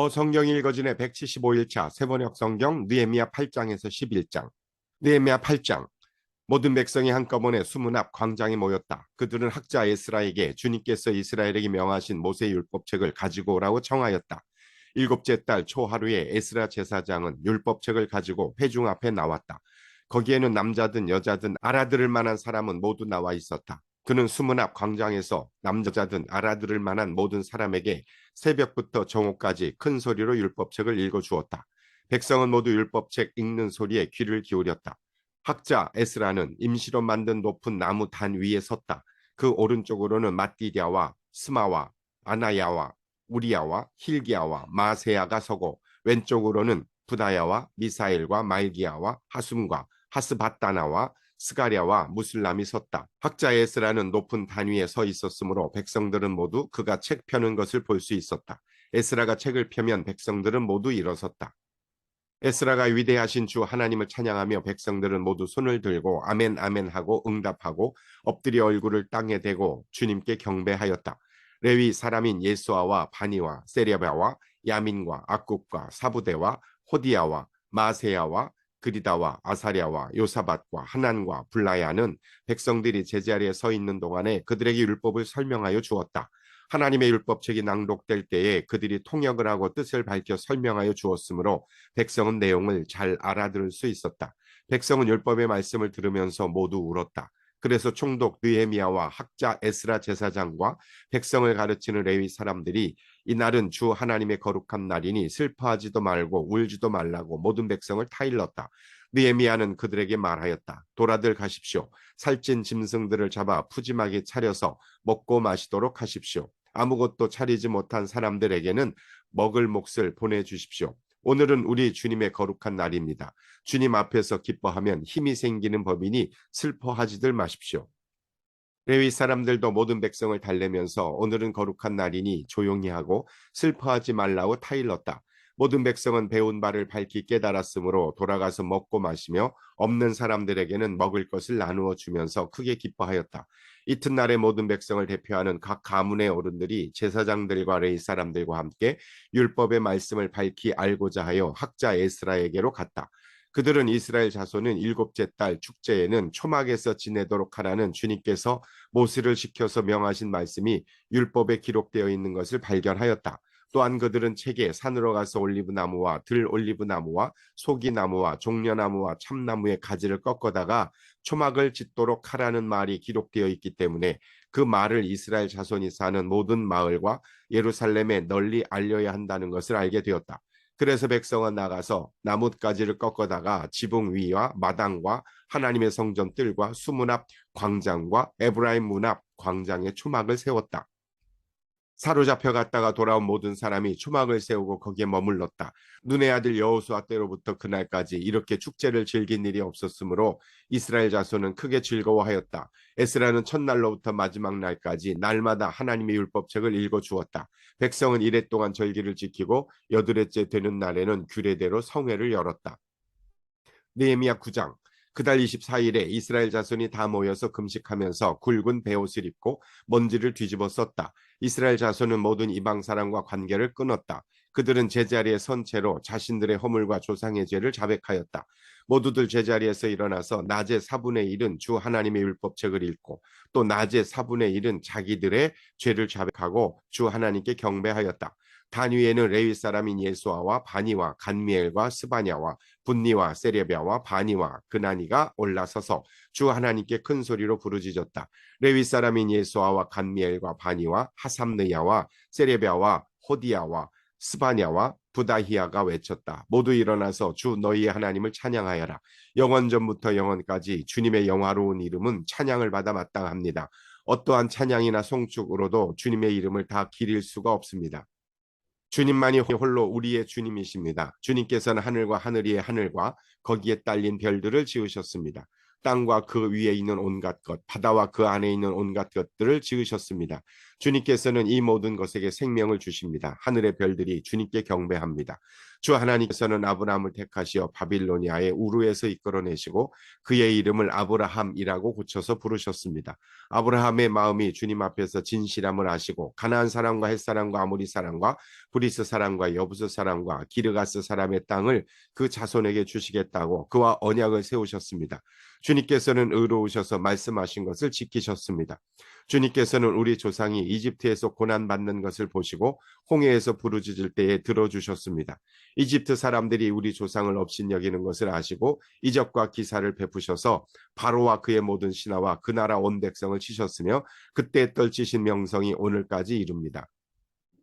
어 성경 읽어진의 175일차 세번역 성경 느헤미야 8장에서 11장. 느헤미야 8장. 모든 백성이 한꺼번에 수문 앞 광장에 모였다. 그들은 학자 에스라에게 주님께서 이스라엘에게 명하신 모세 율법책을 가지고 오라고 청하였다. 일곱째 달 초하루에 에스라 제사장은 율법책을 가지고 회중 앞에 나왔다. 거기에는 남자든 여자든 알아들을 만한 사람은 모두 나와 있었다. 그는 수문 앞 광장에서 남자든 알아들을 만한 모든 사람에게 새벽부터 정오까지 큰 소리로 율법책을 읽어 주었다. 백성은 모두 율법책 읽는 소리에 귀를 기울였다. 학자 에스라는 임시로 만든 높은 나무 단 위에 섰다. 그 오른쪽으로는 마띠디아와 스마와 아나야와 우리야와 힐기야와 마세야가 서고 왼쪽으로는 부다야와 미사엘과 말기야와 하숨과 하스바다나와 스가랴와 무슬람이 섰다. 학자 에스라는 높은 단위에 서 있었으므로 백성들은 모두 그가 책 펴는 것을 볼 수 있었다. 에스라가 책을 펴면 백성들은 모두 일어섰다. 에스라가 위대하신 주 하나님을 찬양하며 백성들은 모두 손을 들고 아멘 아멘 하고 응답하고 엎드려 얼굴을 땅에 대고 주님께 경배하였다. 레위 사람인 예수아와 바니와 세레바와 야민과 악국과 사부대와 호디야와 마세야와 그리다와 아사랴와 요사밭과 하난과 블라야는 백성들이 제자리에 서 있는 동안에 그들에게 율법을 설명하여 주었다. 하나님의 율법책이 낭독될 때에 그들이 통역을 하고 뜻을 밝혀 설명하여 주었으므로 백성은 내용을 잘 알아들을 수 있었다. 백성은 율법의 말씀을 들으면서 모두 울었다. 그래서 총독 느헤미야와 학자 에스라 제사장과 백성을 가르치는 레위 사람들이 이 날은 주 하나님의 거룩한 날이니 슬퍼하지도 말고 울지도 말라고 모든 백성을 타일렀다. 느헤미야는 그들에게 말하였다. 돌아들 가십시오. 살찐 짐승들을 잡아 푸짐하게 차려서 먹고 마시도록 하십시오. 아무것도 차리지 못한 사람들에게는 먹을 몫을 보내주십시오. 오늘은 우리 주님의 거룩한 날입니다. 주님 앞에서 기뻐하면 힘이 생기는 법이니 슬퍼하지들 마십시오. 레위 사람들도 모든 백성을 달래면서 오늘은 거룩한 날이니 조용히 하고 슬퍼하지 말라고 타일렀다. 모든 백성은 배운 바를 밝히 깨달았으므로 돌아가서 먹고 마시며 없는 사람들에게는 먹을 것을 나누어 주면서 크게 기뻐하였다. 이튿날에 모든 백성을 대표하는 각 가문의 어른들이 제사장들과 레이 사람들과 함께 율법의 말씀을 밝히 알고자 하여 학자 에스라에게로 갔다. 그들은 이스라엘 자손은 일곱째 달 축제에는 초막에서 지내도록 하라는 주님께서 모세를 시켜서 명하신 말씀이 율법에 기록되어 있는 것을 발견하였다. 또한 그들은 책에 산으로 가서 올리브 나무와 들 올리브 나무와 소기 나무와 종려 나무와 참나무의 가지를 꺾어다가 초막을 짓도록 하라는 말이 기록되어 있기 때문에 그 말을 이스라엘 자손이 사는 모든 마을과 예루살렘에 널리 알려야 한다는 것을 알게 되었다. 그래서 백성은 나가서 나뭇가지를 꺾어다가 지붕 위와 마당과 하나님의 성전 뜰과 수문 앞 광장과 에브라임 문 앞 광장에 초막을 세웠다. 사로잡혀 갔다가 돌아온 모든 사람이 초막을 세우고 거기에 머물렀다. 눈의 아들 여호수아 때로부터 그날까지 이렇게 축제를 즐긴 일이 없었으므로 이스라엘 자손은 크게 즐거워하였다. 에스라는 첫날로부터 마지막 날까지 날마다 하나님의 율법책을 읽어 주었다. 백성은 이래 동안 절기를 지키고 여드레째 되는 날에는 규례대로 성회를 열었다. 느헤미야 9장 그달 24일에 이스라엘 자손이 다 모여서 금식하면서 굵은 베옷을 입고 먼지를 뒤집어 썼다. 이스라엘 자손은 모든 이방 사람과 관계를 끊었다. 그들은 제자리에 선 채로 자신들의 허물과 조상의 죄를 자백하였다. 모두들 제자리에서 일어나서 낮에 4분의 1은 주 하나님의 율법책을 읽고 또 낮에 4분의 1은 자기들의 죄를 자백하고 주 하나님께 경배하였다. 단 위에는 레위 사람인 예수아와 바니와 간미엘과 스바냐와 분니와 세레비아와 바니와 그나니가 올라서서 주 하나님께 큰 소리로 부르짖었다. 레위 사람인 예수아와 간미엘과 바니와 하삼느야와 세레비아와 호디야와 스바냐와 부다히야가 외쳤다. 모두 일어나서 주 너희의 하나님을 찬양하여라. 영원 전부터 영원까지 주님의 영화로운 이름은 찬양을 받아 마땅합니다. 어떠한 찬양이나 송축으로도 주님의 이름을 다 기릴 수가 없습니다. 주님만이 홀로 우리의 주님이십니다. 주님께서는 하늘과 하늘 위의 하늘과 거기에 딸린 별들을 지으셨습니다. 땅과 그 위에 있는 온갖 것, 바다와 그 안에 있는 온갖 것들을 지으셨습니다. 주님께서는 이 모든 것에게 생명을 주십니다. 하늘의 별들이 주님께 경배합니다. 주 하나님께서는 아브라함을 택하시어 바빌로니아의 우르에서 이끌어내시고 그의 이름을 아브라함이라고 고쳐서 부르셨습니다. 아브라함의 마음이 주님 앞에서 진실함을 아시고 가나안 사람과 햇 사람과 아모리 사람과 브리스 사람과 여부스 사람과 기르가스 사람의 땅을 그 자손에게 주시겠다고 그와 언약을 세우셨습니다. 주님께서는 의로우셔서 말씀하신 것을 지키셨습니다. 주님께서는 우리 조상이 이집트에서 고난받는 것을 보시고 홍해에서 부르짖을 때에 들어주셨습니다. 이집트 사람들이 우리 조상을 업신여기는 것을 아시고 이적과 기사를 베푸셔서 바로와 그의 모든 신하와 그 나라 온 백성을 치셨으며 그때 떨치신 명성이 오늘까지 이릅니다.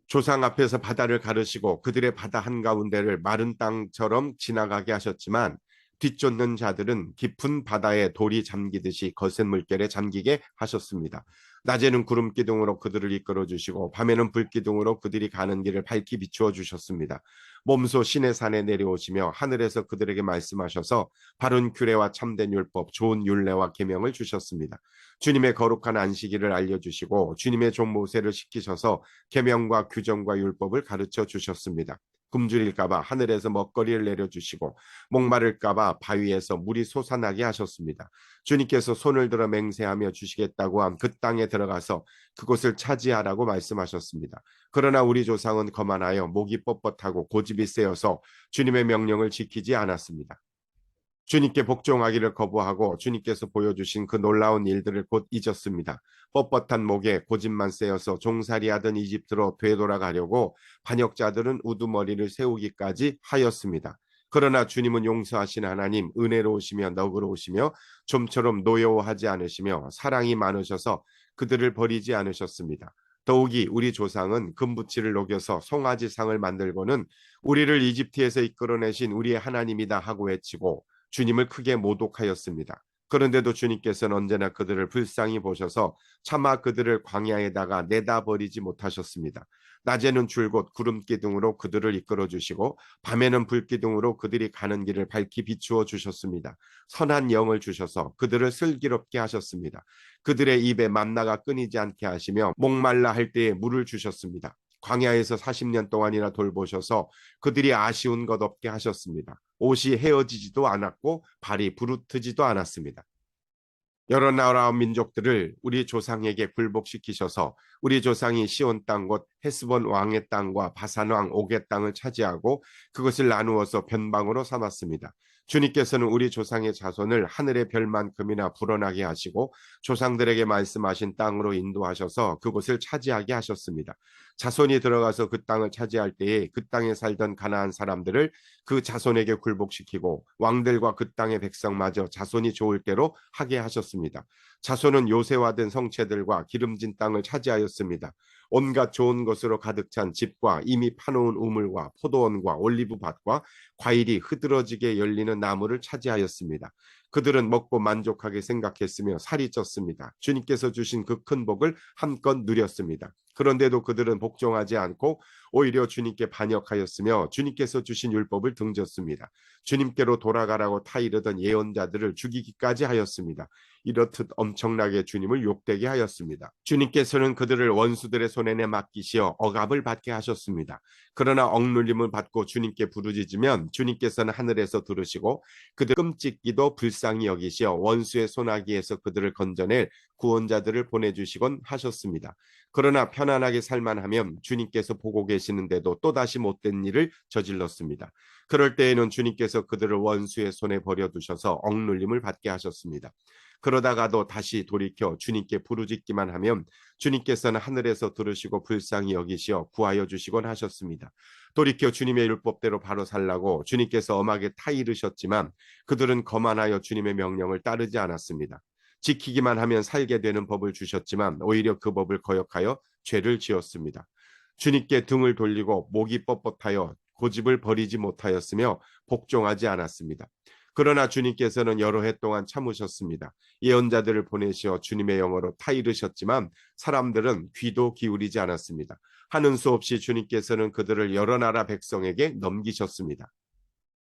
조상 앞에서 바다를 가르시고 그들의 바다 한가운데를 마른 땅처럼 지나가게 하셨지만 뒤쫓는 자들은 깊은 바다에 돌이 잠기듯이 거센 물결에 잠기게 하셨습니다. 낮에는 구름 기둥으로 그들을 이끌어 주시고 밤에는 불 기둥으로 그들이 가는 길을 밝히 비추어 주셨습니다. 몸소 신의 산에 내려오시며 하늘에서 그들에게 말씀하셔서 바른 규례와 참된 율법, 좋은 율례와 계명을 주셨습니다. 주님의 거룩한 안식일을 알려 주시고 주님의 종 모세를 시키셔서 계명과 규정과 율법을 가르쳐 주셨습니다. 굶주릴까봐 하늘에서 먹거리를 내려주시고 목마를까봐 바위에서 물이 솟아나게 하셨습니다. 주님께서 손을 들어 맹세하며 주시겠다고 한그 땅에 들어가서 그곳을 차지하라고 말씀하셨습니다. 그러나 우리 조상은 거만하여 목이 뻣뻣하고 고집이 세어서 주님의 명령을 지키지 않았습니다. 주님께 복종하기를 거부하고 주님께서 보여주신 그 놀라운 일들을 곧 잊었습니다. 뻣뻣한 목에 고집만 세어서 종살이하던 이집트로 되돌아가려고 반역자들은 우두머리를 세우기까지 하였습니다. 그러나 주님은 용서하신 하나님, 은혜로우시며 너그러우시며 좀처럼 노여워하지 않으시며 사랑이 많으셔서 그들을 버리지 않으셨습니다. 더욱이 우리 조상은 금부치를 녹여서 송아지상을 만들고는 우리를 이집트에서 이끌어내신 우리의 하나님이다 하고 외치고 주님을 크게 모독하였습니다. 그런데도 주님께서는 언제나 그들을 불쌍히 보셔서 차마 그들을 광야에다가 내다버리지 못하셨습니다. 낮에는 줄곧 구름 기둥으로 그들을 이끌어 주시고 밤에는 불 기둥으로 그들이 가는 길을 밝히 비추어 주셨습니다. 선한 영을 주셔서 그들을 슬기롭게 하셨습니다. 그들의 입에 만나가 끊이지 않게 하시며 목말라 할 때에 물을 주셨습니다. 광야에서 40년 동안이나 돌보셔서 그들이 아쉬운 것 없게 하셨습니다. 옷이 헤어지지도 않았고 발이 부르트지도 않았습니다. 여러 나라 민족들을 우리 조상에게 굴복시키셔서 우리 조상이 시온 땅 곧 헤스본 왕의 땅과 바산 왕 옥의 땅을 차지하고 그것을 나누어서 변방으로 삼았습니다. 주님께서는 우리 조상의 자손을 하늘의 별만큼이나 불어나게 하시고 조상들에게 말씀하신 땅으로 인도하셔서 그곳을 차지하게 하셨습니다. 자손이 들어가서 그 땅을 차지할 때에 그 땅에 살던 가나안 사람들을 그 자손에게 굴복시키고 왕들과 그 땅의 백성마저 자손이 좋을 대로 하게 하셨습니다. 자손은 요새화된 성체들과 기름진 땅을 차지하였습니다. 온갖 좋은 것으로 가득 찬 집과 이미 파놓은 우물과 포도원과 올리브밭과 과일이 흐드러지게 열리는 나무를 차지하였습니다. 그들은 먹고 만족하게 생각했으며 살이 쪘습니다. 주님께서 주신 그 큰 복을 한껏 누렸습니다. 그런데도 그들은 복종하지 않고 오히려 주님께 반역하였으며 주님께서 주신 율법을 등졌습니다. 주님께로 돌아가라고 타이르던 예언자들을 죽이기까지 하였습니다. 이렇듯 엄청나게 주님을 욕되게 하였습니다. 주님께서는 그들을 원수들의 손에 내 맡기시어 억압을 받게 하셨습니다. 그러나 억눌림을 받고 주님께 부르짖으면 주님께서는 하늘에서 들으시고 그들 끔찍기도 불쌍 히 여기시어 원수의 손아귀에서 그들을 건져낼 구원자들을 보내주시곤 하셨습니다. 그러나 편안하게 살만하면 주님께서 보고 계시는데도 또다시 못된 일을 저질렀습니다. 그럴 때에는 주님께서 그들을 원수의 손에 버려두셔서 억눌림을 받게 하셨습니다. 그러다가도 다시 돌이켜 주님께 부르짖기만 하면 주님께서는 하늘에서 들으시고 불쌍히 여기시어 구하여 주시곤 하셨습니다. 돌이켜 주님의 율법대로 바로 살라고 주님께서 엄하게 타이르셨지만 그들은 거만하여 주님의 명령을 따르지 않았습니다. 지키기만 하면 살게 되는 법을 주셨지만 오히려 그 법을 거역하여 죄를 지었습니다. 주님께 등을 돌리고 목이 뻣뻣하여 고집을 버리지 못하였으며 복종하지 않았습니다. 그러나 주님께서는 여러 해 동안 참으셨습니다. 예언자들을 보내시어 주님의 영어로 타이르셨지만 사람들은 귀도 기울이지 않았습니다. 하는 수 없이 주님께서는 그들을 여러 나라 백성에게 넘기셨습니다.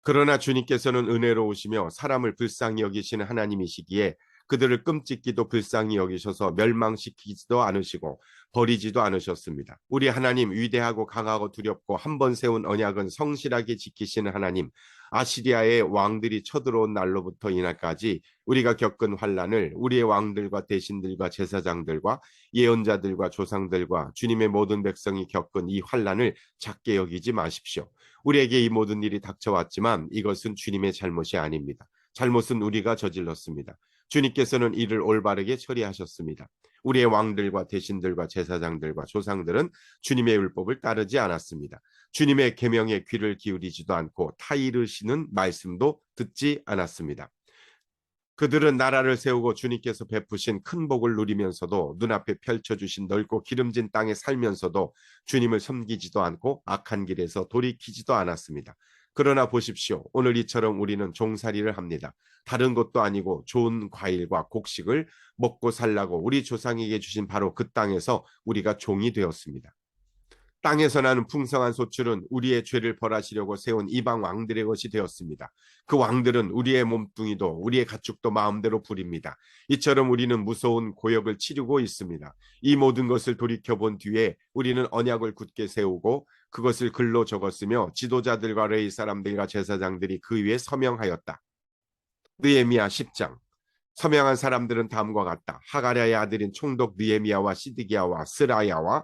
그러나 주님께서는 은혜로우시며 사람을 불쌍히 여기시는 하나님이시기에 그들을 끔찍기도 불쌍히 여기셔서 멸망시키지도 않으시고 버리지도 않으셨습니다. 우리 하나님 위대하고 강하고 두렵고 한 번 세운 언약은 성실하게 지키시는 하나님 아시리아의 왕들이 쳐들어온 날로부터 이날까지 우리가 겪은 환란을 우리의 왕들과 대신들과 제사장들과 예언자들과 조상들과 주님의 모든 백성이 겪은 이 환란을 작게 여기지 마십시오. 우리에게 이 모든 일이 닥쳐왔지만 이것은 주님의 잘못이 아닙니다. 잘못은 우리가 저질렀습니다. 주님께서는 이를 올바르게 처리하셨습니다. 우리의 왕들과 대신들과 제사장들과 조상들은 주님의 율법을 따르지 않았습니다. 주님의 계명에 귀를 기울이지도 않고 타이르시는 말씀도 듣지 않았습니다. 그들은 나라를 세우고 주님께서 베푸신 큰 복을 누리면서도 눈앞에 펼쳐주신 넓고 기름진 땅에 살면서도 주님을 섬기지도 않고 악한 길에서 돌이키지도 않았습니다. 그러나 보십시오. 오늘 이처럼 우리는 종살이를 합니다. 다른 것도 아니고 좋은 과일과 곡식을 먹고 살라고 우리 조상에게 주신 바로 그 땅에서 우리가 종이 되었습니다. 땅에서 나는 풍성한 소출은 우리의 죄를 벌하시려고 세운 이방 왕들의 것이 되었습니다. 그 왕들은 우리의 몸뚱이도 우리의 가축도 마음대로 부립니다. 이처럼 우리는 무서운 고역을 치르고 있습니다. 이 모든 것을 돌이켜 본 뒤에 우리는 언약을 굳게 세우고 그것을 글로 적었으며 지도자들과 레이 사람들과 제사장들이 그 위에 서명하였다. 느에미야 10장 서명한 사람들은 다음과 같다. 하가랴의 아들인 총독 느에미야와 시드기야와 스라야와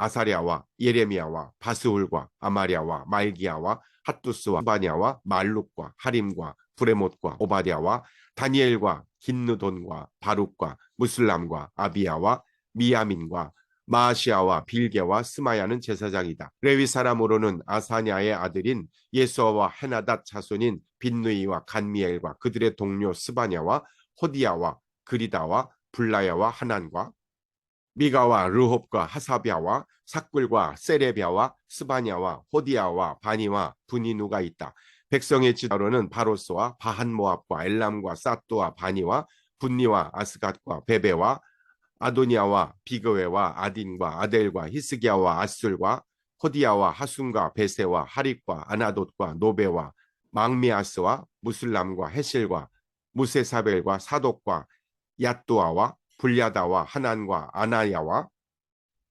아사랴와 예레미야와 바스울과 아마랴와 말기야와 핫두스와 바냐와 말룩과 하림과 브레못과 오바댜와 다니엘과 긴느돈과 바룩과 무슬람과 아비야와 미야민과 마시아와 빌게와 스마야는 제사장이다. 레위 사람으로는 아사냐의 아들인 예수아와 헤나닷 자손인 빈누이와 간미엘과 그들의 동료 스바냐와 호디야와 그리다와 블라야와 하난과 미가와 르홉과 하사비아와 삭굴과 세레비아와 스바냐와 호디아와 바니와 분이누가 있다. 백성의 지도로는 바로스와 바한모압과 엘람과 사또와 바니와 분니와 아스갓과 베베와 아도니아와 비그웨와 아딘과 아델과 히스기야와 아술과 호디아와 하순과 베세와 하릭과 아나돗과 노베와 망미아스와 무슬람과 헤실과 무세사벨과 사독과 야뚜아와 불야다와 하난과 아나야와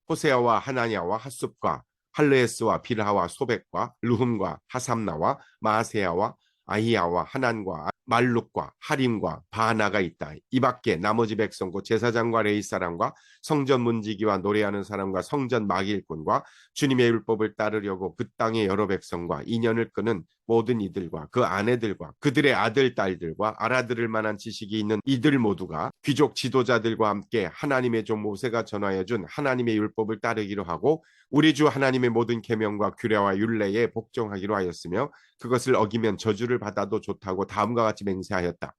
호세아와 하나냐와 하숲과 할레스와 빌하와 소백과 루흠과 하삼나와 마세야와 아히야와 하난과 말룩과 하림과 바하나가 있다. 이 밖에 나머지 백성과 제사장과 레이 사람과 성전 문지기와 노래하는 사람과 성전 마길꾼과 주님의 율법을 따르려고 그 땅의 여러 백성과 인연을 끄는 모든 이들과 그 아내들과 그들의 아들 딸들과 알아들을 만한 지식이 있는 이들 모두가 귀족 지도자들과 함께 하나님의 종 모세가 전하여 준 하나님의 율법을 따르기로 하고 우리 주 하나님의 모든 계명과 규례와 율례에 복종하기로 하였으며 그것을 어기면 저주를 받아도 좋다고 다음과 같이 맹세하였다.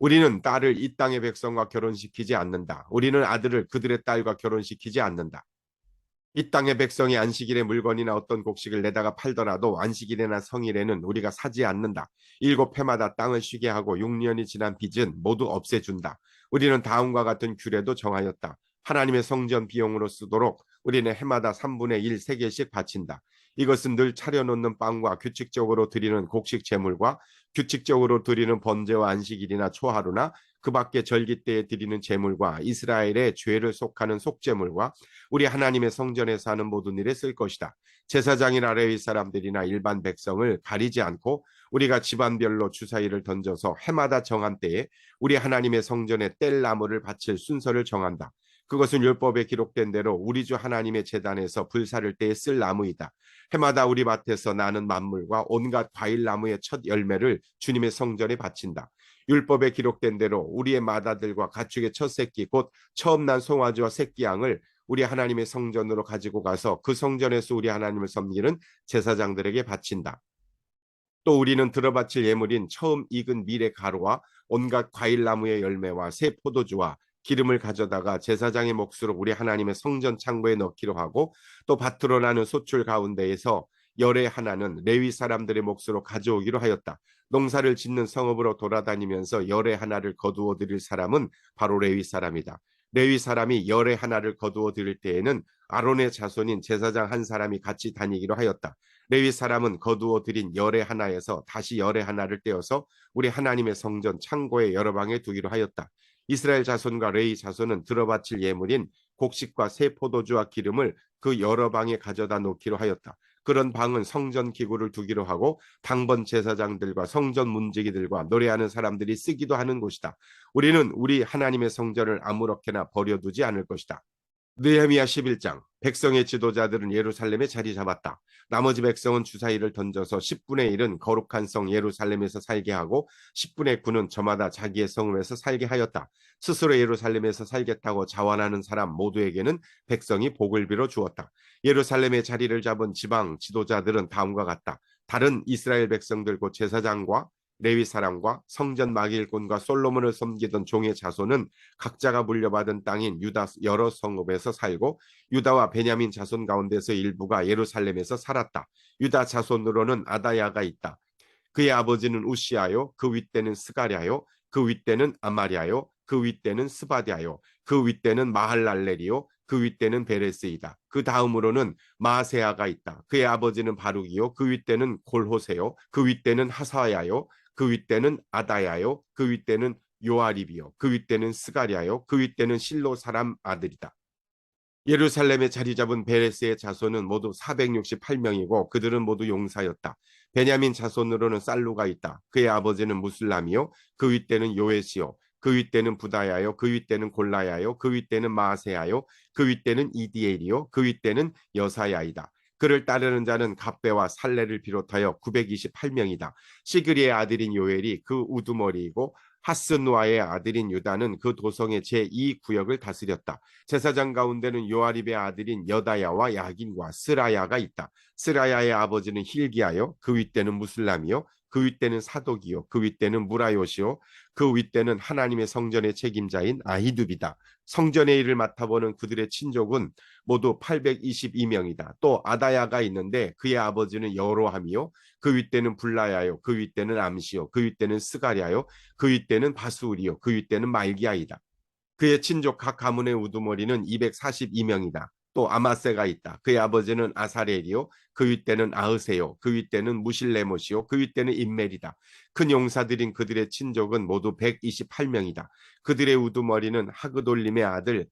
우리는 딸을 이 땅의 백성과 결혼시키지 않는다. 우리는 아들을 그들의 딸과 결혼시키지 않는다. 이 땅의 백성이 안식일에 물건이나 어떤 곡식을 내다가 팔더라도 안식일이나 성일에는 우리가 사지 않는다. 일곱 해마다 땅을 쉬게 하고 6년이 지난 빚은 모두 없애준다. 우리는 다음과 같은 규례도 정하였다. 하나님의 성전 비용으로 쓰도록 우리는 해마다 3분의 1, 3개씩 바친다. 이것은 늘 차려놓는 빵과 규칙적으로 드리는 곡식 제물과 규칙적으로 드리는 번제와 안식일이나 초하루나 그 밖에 절기 때에 드리는 제물과 이스라엘의 죄를 속하는 속제물과 우리 하나님의 성전에서 하는 모든 일에 쓸 것이다. 제사장이나 레위 사람들이나 일반 백성을 가리지 않고 우리가 집안별로 주사위를 던져서 해마다 정한 때에 우리 하나님의 성전에 뗄 나무를 바칠 순서를 정한다. 그것은 율법에 기록된 대로 우리 주 하나님의 재단에서 불사를 때에 쓸 나무이다. 해마다 우리 밭에서 나는 만물과 온갖 과일 나무의 첫 열매를 주님의 성전에 바친다. 율법에 기록된 대로 우리의 마다들과 가축의 첫 새끼 곧 처음 난 송아지와 새끼 양을 우리 하나님의 성전으로 가지고 가서 그 성전에서 우리 하나님을 섬기는 제사장들에게 바친다. 또 우리는 들어바칠 예물인 처음 익은 밀의 가루와 온갖 과일 나무의 열매와 새 포도주와 기름을 가져다가 제사장의 몫으로 우리 하나님의 성전 창고에 넣기로 하고 또 밭으로 나는 소출 가운데에서 열의 하나는 레위 사람들의 몫으로 가져오기로 하였다. 농사를 짓는 성읍으로 돌아다니면서 열의 하나를 거두어 드릴 사람은 바로 레위 사람이다. 레위 사람이 열의 하나를 거두어 드릴 때에는 아론의 자손인 제사장 한 사람이 같이 다니기로 하였다. 레위 사람은 거두어 드린 열의 하나에서 다시 열의 하나를 떼어서 우리 하나님의 성전 창고의 여러 방에 두기로 하였다. 이스라엘 자손과 레이 자손은 들어바칠 예물인 곡식과 새 포도주와 기름을 그 여러 방에 가져다 놓기로 하였다. 그런 방은 성전 기구를 두기로 하고 당번 제사장들과 성전 문지기들과 노래하는 사람들이 쓰기도 하는 곳이다. 우리는 우리 하나님의 성전을 아무렇게나 버려두지 않을 것이다. 느헤미야 11장 백성의 지도자들은 예루살렘에 자리 잡았다. 나머지 백성은 주사위를 던져서 10분의 1은 거룩한 성 예루살렘에서 살게 하고 10분의 9는 저마다 자기의 성읍에서 살게 하였다. 스스로 예루살렘에서 살겠다고 자원하는 사람 모두에게는 백성이 복을 빌어 주었다. 예루살렘의 자리를 잡은 지방 지도자들은 다음과 같다. 다른 이스라엘 백성들 곧 제사장과 레위 사람과 성전 마길꾼과 솔로몬을 섬기던 종의 자손은 각자가 물려받은 땅인 유다 여러 성읍에서 살고 유다와 베냐민 자손 가운데서 일부가 예루살렘에서 살았다. 유다 자손으로는 아다야가 있다. 그의 아버지는 우시아요, 그 윗대는 스가랴요, 그 윗대는 아마리아요, 그 윗대는 스바디아요, 그 윗대는 마할랄레리요, 그 윗대는 베레스이다. 그 다음으로는 마세아가 있다. 그의 아버지는 바룩이요, 그 윗대는 골호세요, 그 윗대는 하사야요, 그 윗대는 아다야요, 그 윗대는 요아립이요, 그 윗대는 스가랴요, 그 윗대는 실로 사람 아들이다. 예루살렘에 자리 잡은 베레스의 자손은 모두 468명이고 그들은 모두 용사였다. 베냐민 자손으로는 살루가 있다. 그의 아버지는 무슬람이요, 그 윗대는 요에시요, 그 윗대는 부다야요, 그 윗대는 골라야요, 그 윗대는 마세야요, 그 윗대는 이디엘이요, 그 윗대는 여사야이다. 그를 따르는 자는 갑배와 살레를 비롯하여 928명이다. 시그리의 아들인 요엘이 그 우두머리이고 하스누아의 아들인 유다는 그 도성의 제2구역을 다스렸다. 제사장 가운데는 요아립의 아들인 여다야와 야긴과 스라야가 있다. 스라야의 아버지는 힐기야요, 그 윗대는 무슬람이요, 그 윗대는 사독이요, 그 윗대는 무라요시요, 그 윗대는 하나님의 성전의 책임자인 아히둡이다. 성전의 일을 맡아보는 그들의 친족은 모두 822명이다. 또 아다야가 있는데 그의 아버지는 여로함이요, 그 윗대는 불라야요, 그 윗대는 암시요, 그 윗대는 스가랴요, 그 윗대는 바수리요, 그 윗대는 말기야이다. 그의 친족 각 가문의 우두머리는 242명이다. 또 아마세가 있다. 그의 아버지는 아사렐이요. 그 윗대는 아흐세요. 그 윗대는 무실레못이요. 그 윗대는 인멜이다. 큰 용사들인 그들의 친족은 모두 128명이다. 그들의 우두머리는 하그돌림의 아들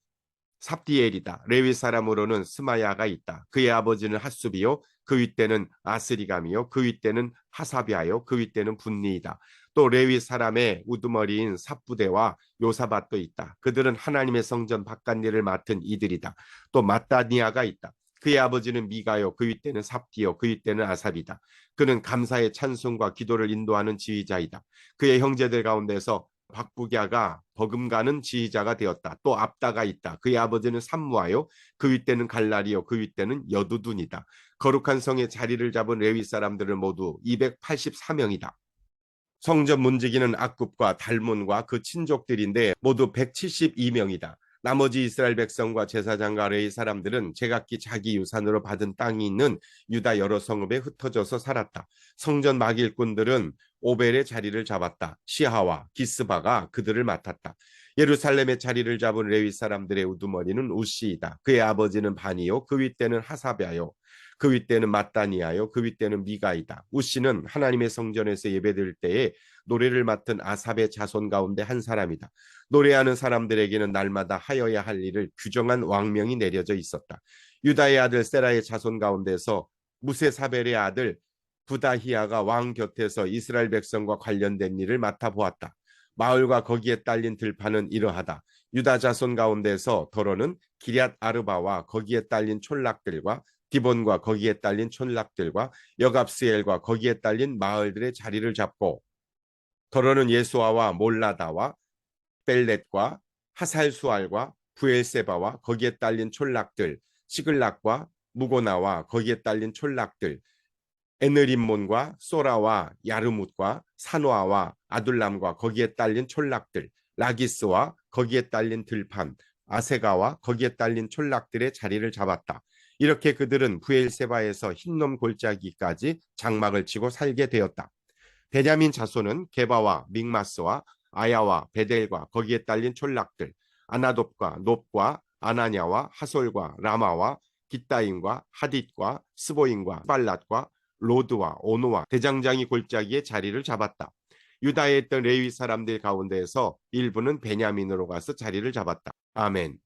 삽디엘이다. 레위 사람으로는 스마야가 있다. 그의 아버지는 핫수비요. 그 윗대는 아스리감이요. 그 윗대는 하사비아요. 그 윗대는 분니이다. 또 레위 사람의 우두머리인 삽부대와 요사밭도 있다. 그들은 하나님의 성전 바깥일을 맡은 이들이다. 또 마따니아가 있다. 그의 아버지는 미가요, 그 윗대는 삽디요, 그 윗대는 아삽이다. 그는 감사의 찬송과 기도를 인도하는 지휘자이다. 그의 형제들 가운데서 박부갸가 버금가는 지휘자가 되었다. 또 압다가 있다. 그의 아버지는 삼무아요. 그 윗대는 갈라리요. 그 윗대는 여두둔이다. 거룩한 성의 자리를 잡은 레위 사람들은 모두 284명이다. 성전 문지기는 악굽과 달문과 그 친족들인데 모두 172명이다. 나머지 이스라엘 백성과 제사장과 레이 사람들은 제각기 자기 유산으로 받은 땅이 있는 유다 여러 성읍에 흩어져서 살았다. 성전 막일꾼들은 오벨의 자리를 잡았다. 시하와 기스바가 그들을 맡았다. 예루살렘의 자리를 잡은 레위 사람들의 우두머리는 우시이다. 그의 아버지는 바니요, 그 윗대는 하사베아요. 그 윗대는 마따니아요. 그 윗대는 미가이다. 우시는 하나님의 성전에서 예배드릴 때에 노래를 맡은 아삽의 자손 가운데 한 사람이다. 노래하는 사람들에게는 날마다 하여야 할 일을 규정한 왕명이 내려져 있었다. 유다의 아들 세라의 자손 가운데서 무세사벨의 아들 부다히야가 왕 곁에서 이스라엘 백성과 관련된 일을 맡아보았다. 마을과 거기에 딸린 들판은 이러하다. 유다 자손 가운데서 더러는 기리앗 아르바와 거기에 딸린 촌락들과 디본과 거기에 딸린 촌락들과 여갑스엘과 거기에 딸린 마을들의 자리를 잡고 더러는 예수아와 몰라다와 벨렛과 하살수알과 부엘세바와 거기에 딸린 촌락들 시글락과 무고나와 거기에 딸린 촌락들 에느림몬과 소라와 야르뭇과 사노아와 아둘람과 거기에 딸린 촌락들 라기스와 거기에 딸린 들판 아세가와 거기에 딸린 촌락들의 자리를 잡았다. 이렇게 그들은 부엘세바에서 흰놈 골짜기까지 장막을 치고 살게 되었다. 베냐민 자손은 게바와 믹마스와 아야와 베델과 거기에 딸린 촌락들, 아나돗과 높과 아나냐와 하솔과 라마와 기타임과 하딧과 스보임과 빨랏과 로드와 오노와 대장장이 골짜기에 자리를 잡았다. 유다에 있던 레위 사람들 가운데에서 일부는 베냐민으로 가서 자리를 잡았다. 아멘.